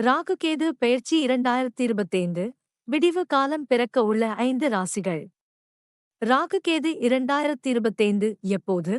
ராகுகேது பயிற்சி இரண்டாயிரத்தி இருபத்தைந்து விடிவு காலம் பிறக்க உள்ள ஐந்து ராசிகள். ராகுகேது இரண்டாயிரத்தி இருபத்தைந்து எப்போது?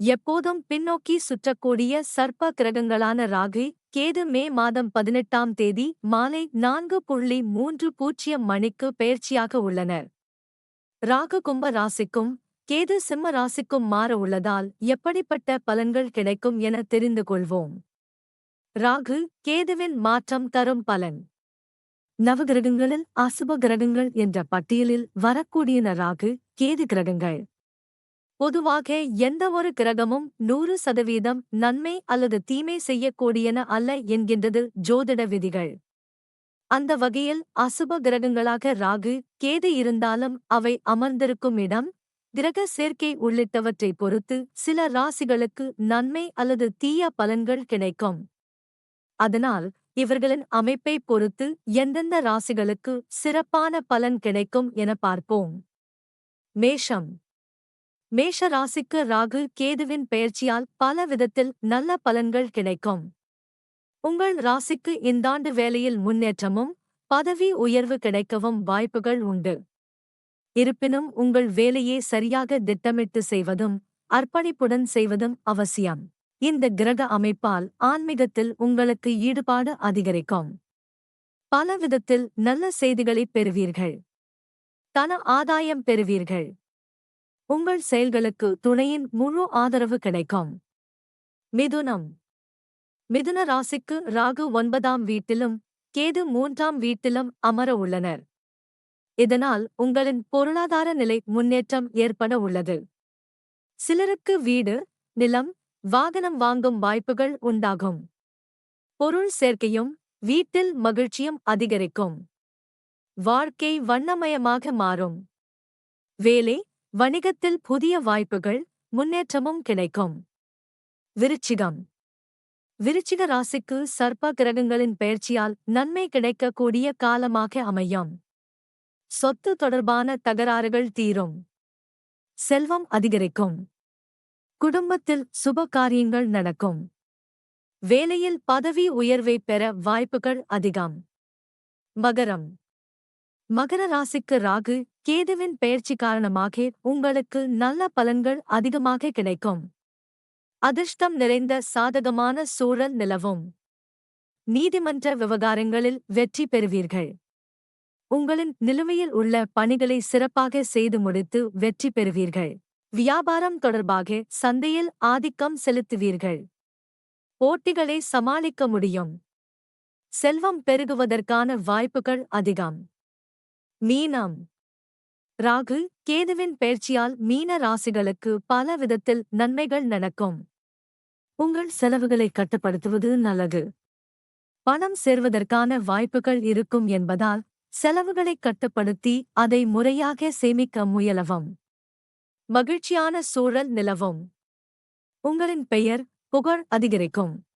எப்போதும் பின்னோக்கி சுற்றக்கூடிய சர்ப்ப கிரகங்களான ராகு கேது மே மாதம் பதினெட்டாம் தேதி மாலை நான்கு புள்ளி மூன்று பூஜ்ஜியம் மணிக்கு பெயர்ச்சியாக உள்ளனர். ராகு கும்ப ராசிக்கும் கேது சிம்ம ராசிக்கும் மாற உள்ளதால் எப்படிப்பட்ட பலன்கள் கிடைக்கும் என தெரிந்து கொள்வோம். ராகு கேதுவின் மாற்றம் தரும் பலன். நவகிரகங்களில் அசுப கிரகங்கள் என்ற பட்டியலில் வரக்கூடியன ராகு கேது கிரகங்கள். பொதுவாக எந்தவொரு கிரகமும் நூறு சதவீதம் நன்மை அல்லது தீமை செய்யக்கூடியன அல்ல என்கின்றது ஜோதிட விதிகள். அந்த வகையில் அசுப கிரகங்களாக ராகு கேது இருந்தாலும் அவை அமர்ந்திருக்கும் இடம் கிரக சேர்க்கை உள்ளிட்டவற்றை பொறுத்து சில ராசிகளுக்கு நன்மை அல்லது தீய பலன்கள் கிடைக்கும். அதனால் இவர்களின் அமைப்பை பொறுத்து எந்தெந்த ராசிகளுக்கு சிறப்பான பலன் கிடைக்கும் என பார்ப்போம். மேஷம். மேஷ ராசிக்கு ராகு கேதுவின் பெயர்ச்சியால் பல விதத்தில் நல்ல பலன்கள் கிடைக்கும். உங்கள் ராசிக்கு இந்தாண்டு வேலையில் முன்னேற்றமும் பதவி உயர்வு கிடைக்கவும் வாய்ப்புகள் உண்டு. இருப்பினும் உங்கள் வேலையை சரியாக திட்டமிட்டு செய்வதும் அர்ப்பணிப்புடன் செய்வதும் அவசியம். இந்த கிரக அமைப்பால் ஆன்மீகத்தில் உங்களுக்கு ஈடுபாடு அதிகரிக்கும். பல விதத்தில் நல்ல செய்திகளைப் பெறுவீர்கள். தன ஆதாயம் பெறுவீர்கள். உங்கள் செயல்களுக்கு துணையின் முழு ஆதரவு கிடைக்கும். மிதுனம். மிதுன ராசிக்கு ராகு ஒன்பதாம் வீட்டிலும் கேது மூன்றாம் வீட்டிலும் அமர உள்ளனர். இதனால் உங்களின் பொருளாதார நிலை முன்னேற்றம் ஏற்பட உள்ளது. சிலருக்கு வீடு நிலம் வாகனம் வாங்கும் வாய்ப்புகள் உண்டாகும். பொருள் சேர்க்கையும் வீட்டில் மகிழ்ச்சியும் அதிகரிக்கும். வாழ்க்கை வண்ணமயமாக மாறும். வேலை வணிகத்தில் புதிய வாய்ப்புகள் முன்னேற்றமும் கிடைக்கும். விருச்சிகம். விருச்சிக ராசிக்கு சர்ப்ப கிரகங்களின் பெயர்ச்சியால் நன்மை கிடைக்கக்கூடிய காலமாக அமையும். சொத்து தொடர்பான தகராறுகள் தீரும். செல்வம் அதிகரிக்கும். குடும்பத்தில் சுப காரியங்கள் நடக்கும். வேலையில் பதவி உயர்வை பெற வாய்ப்புகள் அதிகம். மகரம். மகர ராசிக்கு ராகு கேதுவின் பெயர்ச்சி காரணமாக உங்களுக்கு நல்ல பலன்கள் அதிகமாக கிடைக்கும். அதிர்ஷ்டம் நிறைந்த சாதகமான சூழல் நிலவும். நீதிமன்ற விவகாரங்களில் வெற்றி பெறுவீர்கள். உங்களின் நிலுவையில் உள்ள பணிகளை சிறப்பாக செய்து முடித்து வெற்றி பெறுவீர்கள். வியாபாரம் தொடர்பாக சந்தையில் ஆதிக்கம் செலுத்துவீர்கள். போட்டிகளை சமாளிக்க முடியும். செல்வம் பெருகுவதற்கான வாய்ப்புகள் அதிகம். மீனம். ராகு கேதுவின் பெயர்ச்சியால் மீன ராசிகளுக்கு பல விதத்தில் நன்மைகள் நடக்கும். உங்கள் செலவுகளை கட்டுப்படுத்துவது நல்லது. பணம் சேர்வதற்கான வாய்ப்புகள் இருக்கும் என்பதால் செலவுகளை கட்டுப்படுத்தி அதை முறையாக சேமிக்க முயலவும். மகிழ்ச்சியான சூழல் நிலவும். உங்களின் பெயர் புகழ் அதிகரிக்கும்.